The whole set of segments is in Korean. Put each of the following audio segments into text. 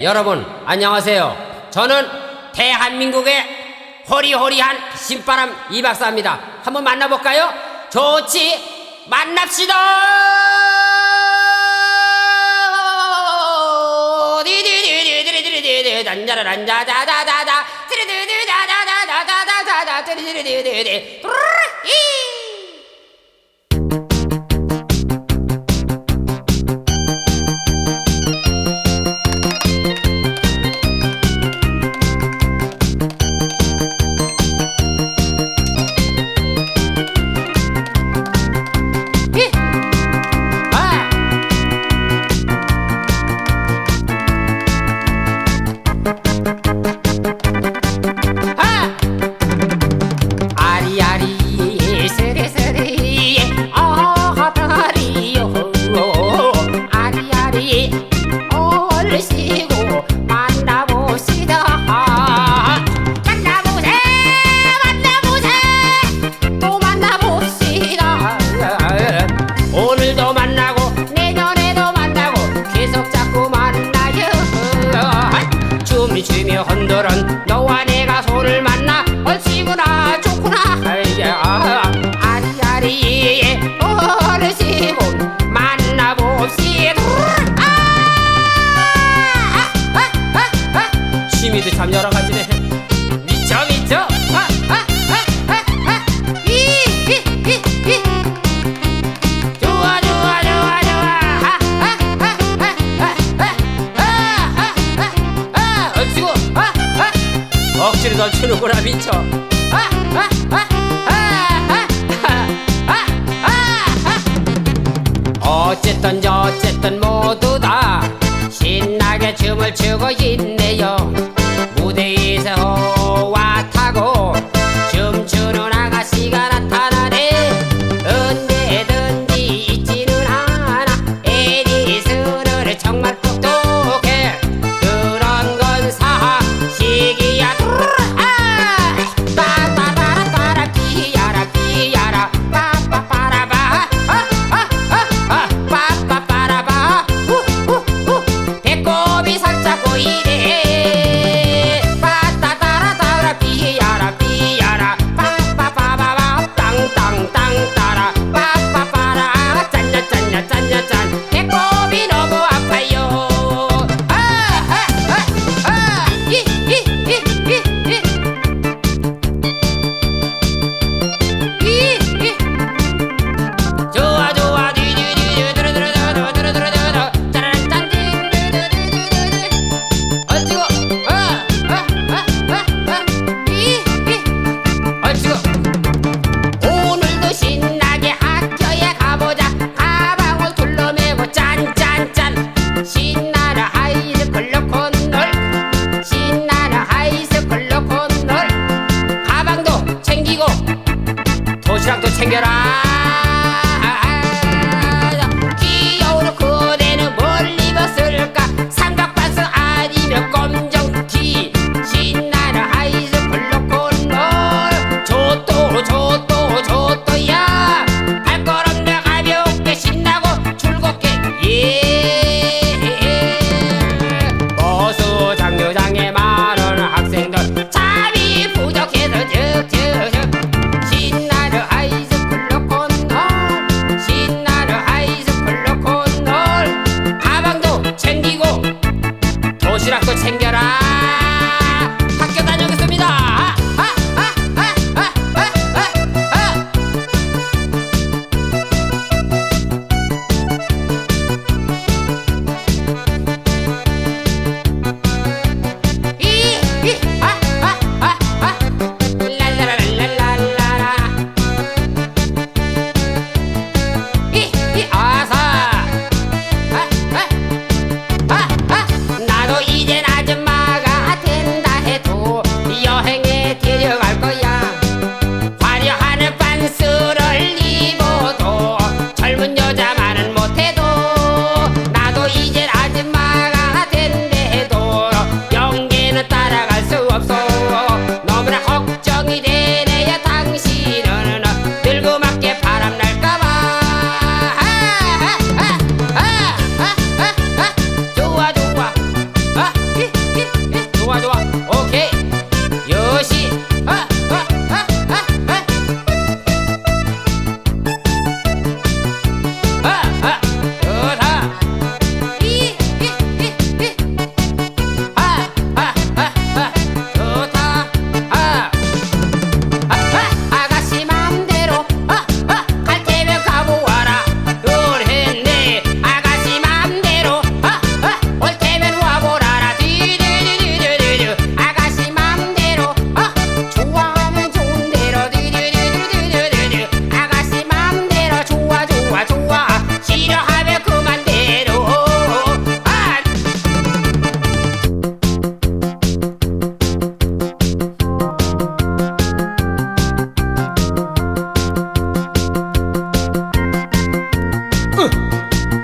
여러분 안녕하세요. 저는 대한민국의 호리호리한 신바람 이 박사입니다. 한번 만나볼까요? 좋지 만납시다. 단자라란자자자자자 춤을 추고 있네요. 무대에서 와 타고 take it out.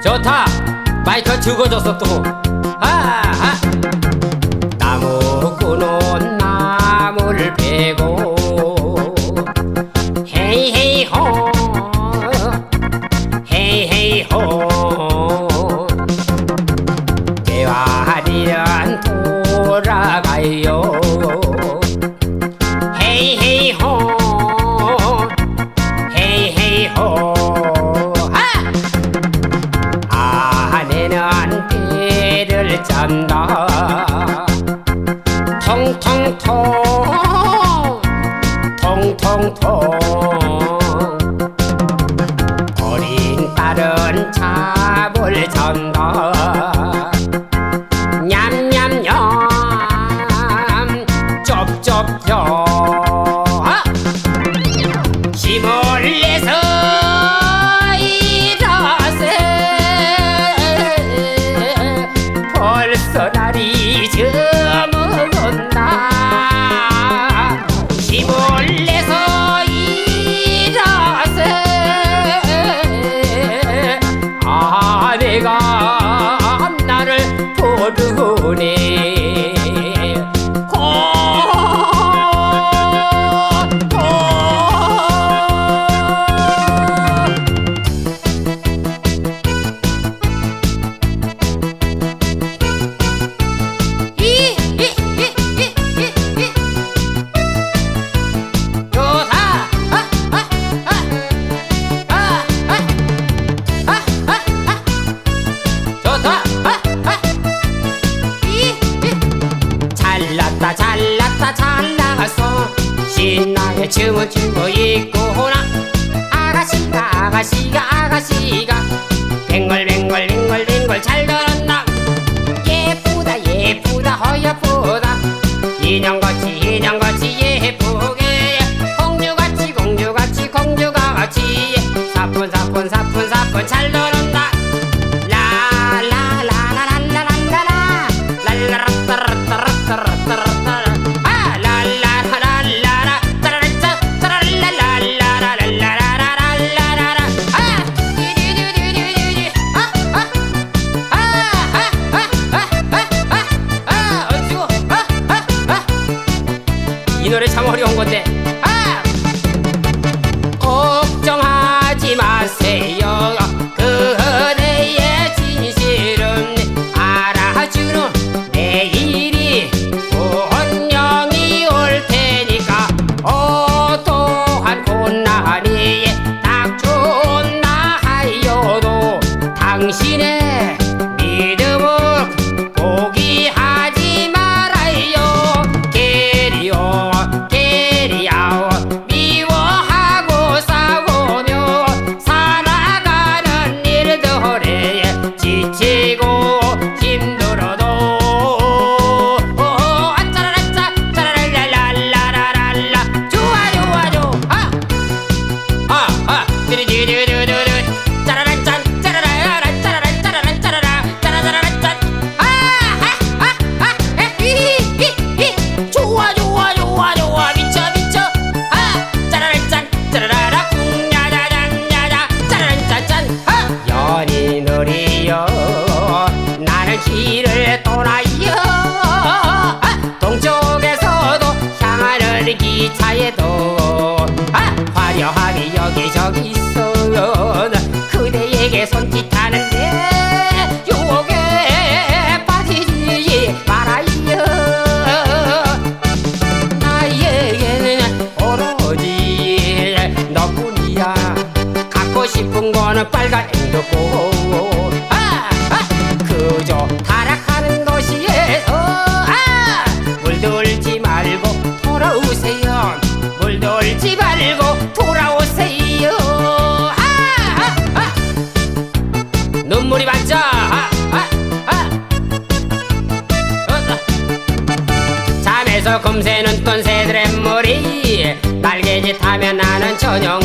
좋다. 마이크 죽어졌어 또. 아하 나무. 고통 어린 딸은 잡을 전도 娘 son. 드레머리. 날개짓 하면 나는 저녁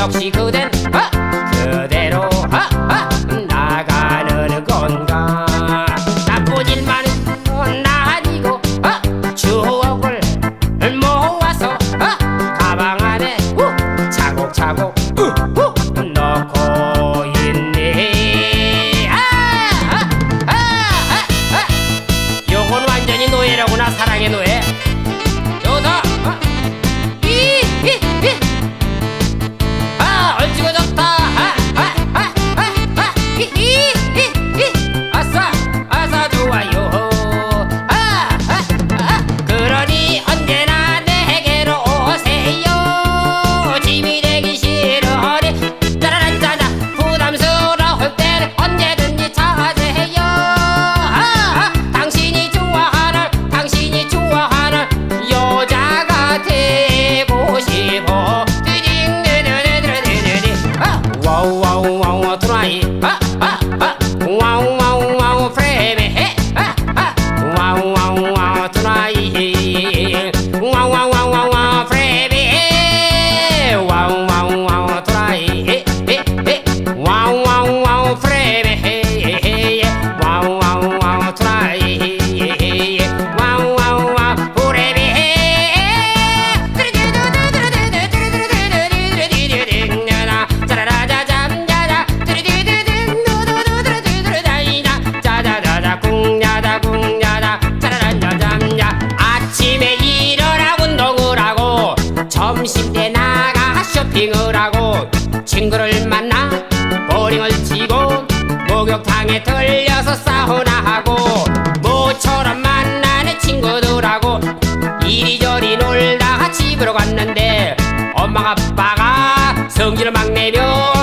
역시그댄 엄마가 아빠가 성질을 막 내려.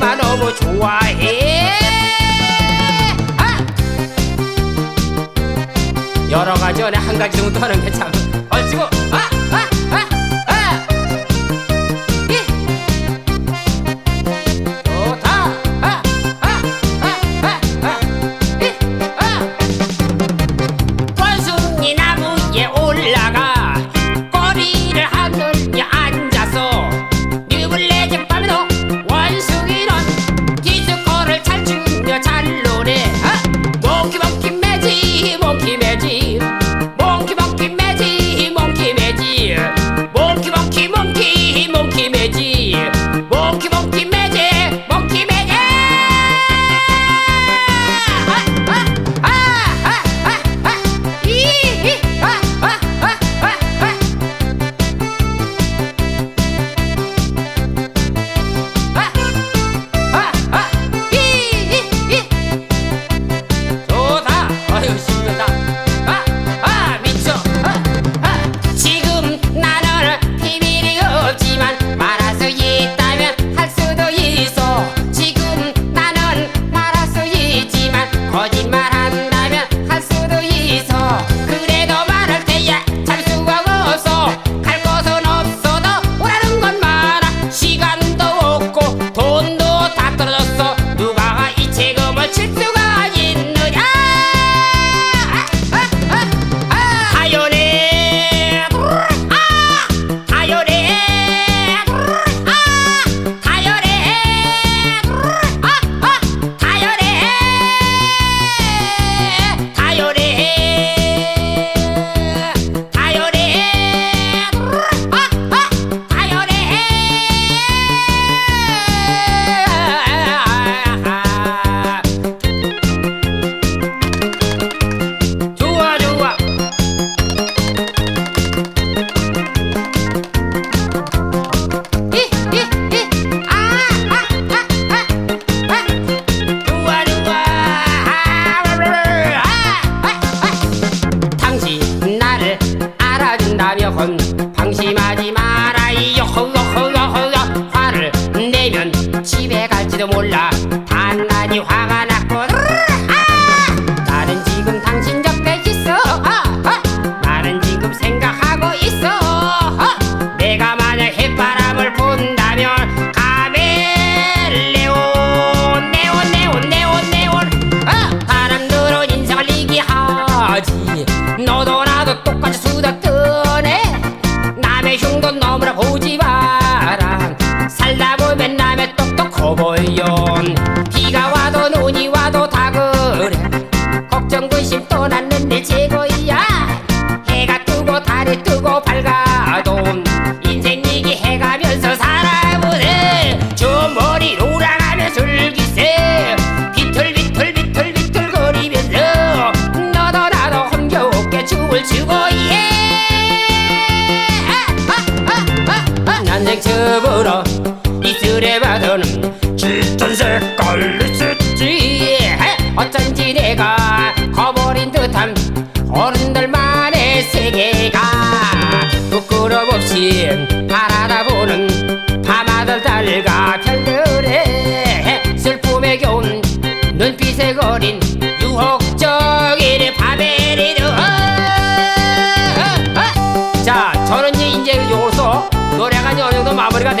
나 너무 좋아해 아! 여러 가지 연에 한 가지 정도 하는 게 참 얼치고 might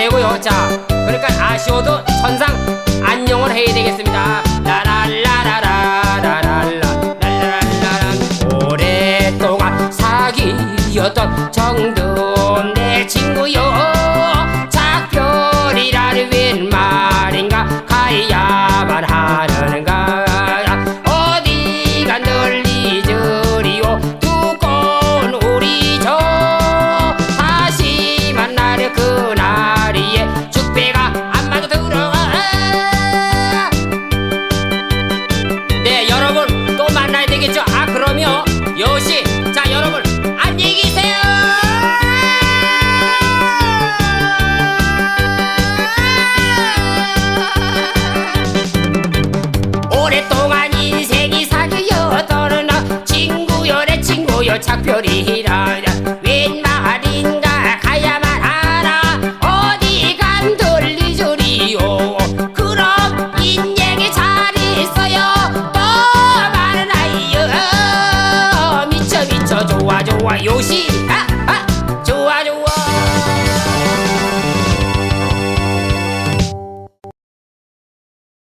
되고요 자. 그러니까 아쉬워도 천상 안녕을 해야 되겠습니다. 라라라라라라라라라라 오랫동안 사귀었던 정든 내 친구요. 작별이라는 웬 말인가 가야만 하는 여러분 안녕히 계세요. 오랫동안 인생이 사귀었던 친구여 내 친구여 작별이